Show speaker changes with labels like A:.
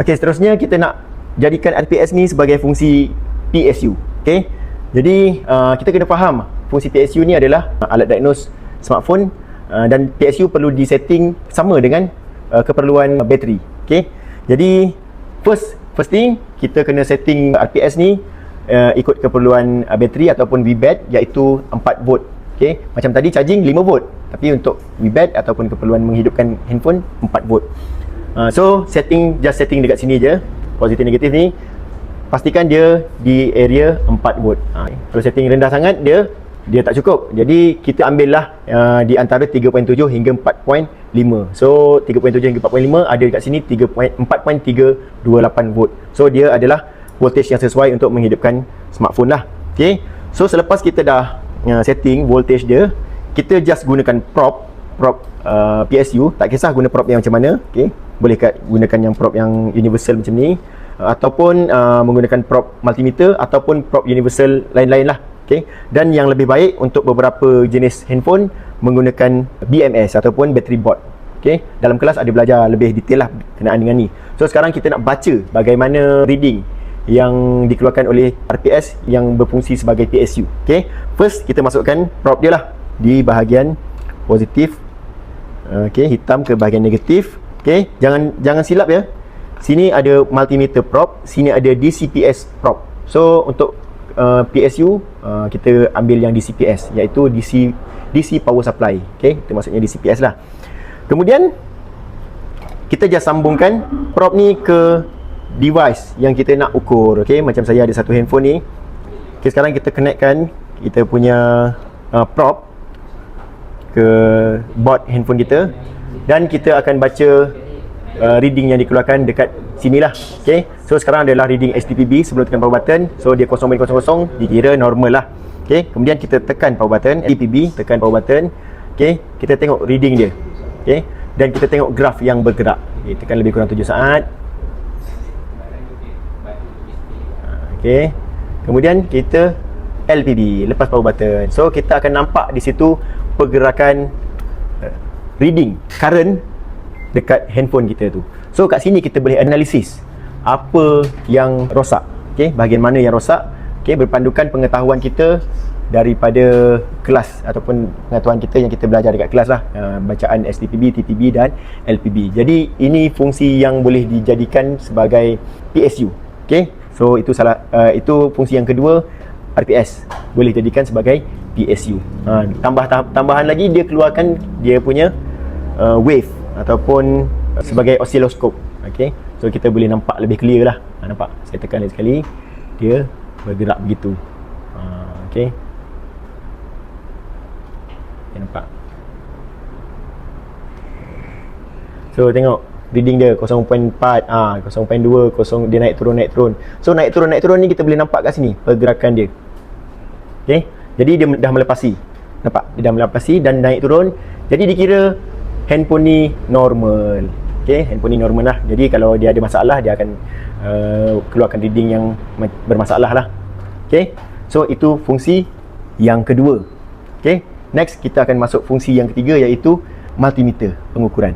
A: Okey, seterusnya kita nak jadikan RPS ni sebagai fungsi PSU. Okey. Jadi uh, kita kena faham fungsi PSU ni adalah uh, alat diagnose smartphone uh, dan PSU perlu disetting sama dengan uh, keperluan bateri. Okey. Jadi first first thing kita kena setting RPS ni uh, ikut keperluan uh, bateri ataupun VBAT iaitu 4 volt. Okey. Macam tadi charging 5 volt tapi untuk VBAT ataupun keperluan menghidupkan handphone 4 volt. Uh, so setting just setting dekat sini je positif negatif ni pastikan dia di area 4 volt. Ha, kalau setting rendah sangat dia dia tak cukup. Jadi kita ambillah uh, di antara 3.7 hingga 4.5. So 3.7 hingga 4.5 ada dekat sini 4.328 volt. So dia adalah voltage yang sesuai untuk menghidupkan smartphone lah. Okay. So selepas kita dah uh, setting voltage dia, kita just gunakan prop prop uh, PSU, tak kisah guna prop yang macam mana, okay. Boleh kat gunakan yang prop yang universal macam ni uh, ataupun uh, menggunakan prop multimeter ataupun prop universal lain-lain lah. Okay. Dan yang lebih baik untuk beberapa jenis handphone menggunakan BMS ataupun battery board. Okay. Dalam kelas ada belajar lebih detail lah kenaan dengan ni. So sekarang kita nak baca bagaimana reading yang dikeluarkan oleh RPS yang berfungsi sebagai PSU. Okay. First kita masukkan prop dia lah di bahagian positif. Okay, hitam ke bahagian negatif. Okay, jangan jangan silap ya. Sini ada multimeter prop, sini ada DCPS prop. So untuk uh, PSU uh, kita ambil yang DCPS iaitu DC DC power supply. Okey, itu maksudnya DCPS lah. Kemudian kita just sambungkan prop ni ke device yang kita nak ukur. Okey, macam saya ada satu handphone ni. Okey, sekarang kita connectkan kita punya uh, prop ke board handphone kita dan kita akan baca uh, reading yang dikeluarkan dekat sinilah. Okey. So sekarang adalah reading HTPB sebelum tekan power button. So dia 0.00 dikira normal lah. Okey. Kemudian kita tekan power button HTPB, tekan power button. Okey. Kita tengok reading dia. Okey. Dan kita tengok graf yang bergerak. Okay, tekan lebih kurang 7 saat. Okey. Kemudian kita LPB lepas power button. So kita akan nampak di situ pergerakan uh, reading current dekat handphone kita tu. So kat sini kita boleh analisis apa yang rosak. Okey, bahagian mana yang rosak? Okey, berpandukan pengetahuan kita daripada kelas ataupun pengetahuan kita yang kita belajar dekat kelas lah uh, bacaan STPB, TTB dan LPB. Jadi ini fungsi yang boleh dijadikan sebagai PSU. Okey. So itu salah uh, itu fungsi yang kedua RPS boleh jadikan sebagai PSU. Ha, tambah tambahan lagi dia keluarkan dia punya uh, wave ataupun sebagai oscilloscope. Okey. So kita boleh nampak lebih clear lah. Ha, nampak? Saya tekan lagi sekali. Dia bergerak begitu. Ha, okey. Okay, nampak? So tengok reading dia 0.4 ah 0.2 0 dia naik turun naik turun. So naik turun naik turun ni kita boleh nampak kat sini pergerakan dia. Okey. Jadi dia dah melepasi. Nampak? Dia dah melepasi dan naik turun. Jadi dikira handphone ni normal. Okey, handphone ni normal lah. Jadi kalau dia ada masalah dia akan uh, keluarkan reading yang bermasalah lah. Okey. So itu fungsi yang kedua. Okey. Next kita akan masuk fungsi yang ketiga iaitu multimeter pengukuran.